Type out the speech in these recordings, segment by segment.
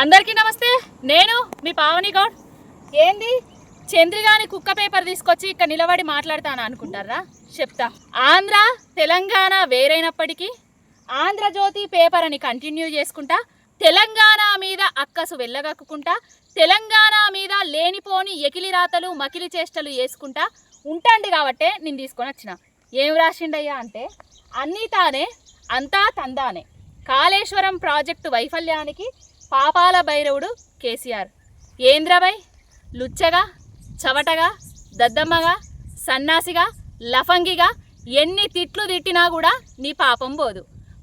అందరికీ నమస్తే. నేను మీ పావని గౌడ్. ఏంది? చంద్రిగాని కుక్క పేపర్ తీసుకొచ్చి ఇక్కడ నిలబడి మాట్లాడతాను అనుకుంటారా? చెప్తా. ఆంధ్ర తెలంగాణ వేరైనప్పటికీ ఆంధ్రజ్యోతి పేపర్ అని కంటిన్యూ చేసుకుంటా తెలంగాణ మీద అక్కసు వెళ్ళగక్కుంటా తెలంగాణ మీద లేనిపోని ఎకిలి రాతలు మకిలి చేష్టలు వేసుకుంటా ఉంటాండి కాబట్టే నేను తీసుకొని వచ్చిన. ఏం రాసిండయ్యా అంటే అన్నీ తానే అంతా తందానే. కాళేశ్వరం ప్రాజెక్టు వైఫల్యానికి పాపాల భైరవుడు కేసీఆర్. ఏంద్రబై లుచ్చగా చవటగా దద్దమ్మగా సన్నాసిగా లఫంగిగా ఎన్ని తిట్లు తిట్టినా కూడా నీ పాపం పోదు.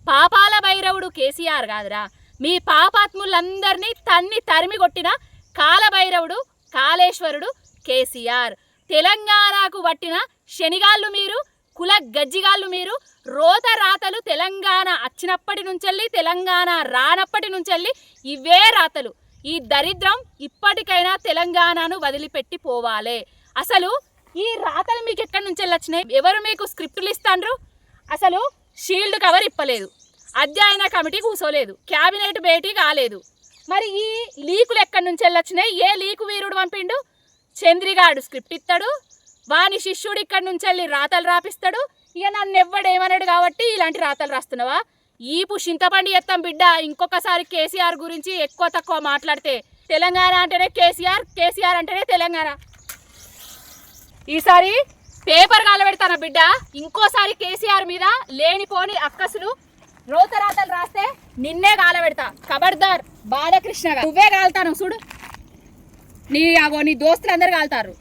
పాపాల భైరవుడు కేసీఆర్ కాదురా. మీ పాపాత్ములందరినీ తన్ని తరిమి కొట్టిన కాలభైరవుడు కాళేశ్వరుడు కేసీఆర్. తెలంగాణకు పట్టిన శనిగాళ్ళు మీరు కుల గజ్జిగాళ్ళు మీరు. రోత రాతలు తెలంగాణ వచ్చినప్పటి నుంచెల్లి తెలంగాణ రానప్పటి నుంచెల్లి ఇవే రాతలు. ఈ దరిద్రం ఇప్పటికైనా తెలంగాణను వదిలిపెట్టి పోవాలే. అసలు ఈ రాతలు మీకు ఎక్కడి నుంచి వచ్చినాయి? ఎవరు మీకు స్క్రిప్టులు ఇస్తాండ్రు? అసలు షీల్డ్ కవర్ ఇప్పలేదు. అధ్యయన కమిటీ కూసోలేదు. క్యాబినెట్ భేటీ కాలేదు. మరి ఈ లీకులు ఎక్కడి నుంచి వచ్చినాయి? ఏ లీకు వీరుడు పంపిండు? చంద్రిగాడు స్క్రిప్ట్ ఇస్తాడు వాని శిష్యుడు ఇక్కడి నుంచి వెళ్ళి రాతలు రాపిస్తాడు. ఇక నన్ను ఎవ్వడేమన్నాడు కాబట్టి ఇలాంటి రాతలు రాస్తున్నావా? ఈపు చింతపండి ఎత్తాం బిడ్డ ఇంకొకసారి కేసీఆర్ గురించి ఎక్కువ తక్కువ మాట్లాడితే తెలంగాణ అంటేనే కేసీఆర్ కేసీఆర్ అంటేనే తెలంగాణ. ఈసారి పేపర్ కాలబెడతాను బిడ్డ? ఇంకోసారి కేసీఆర్ మీద లేనిపోని అక్కసులు రోతరాతలు రాస్తే నిన్నే కాలబెడతా. కబర్దార్ బాలకృష్ణ నువ్వే కాలుతాను చూడు. నీ అగో నీ దోస్తులందరూ కాలుతారు.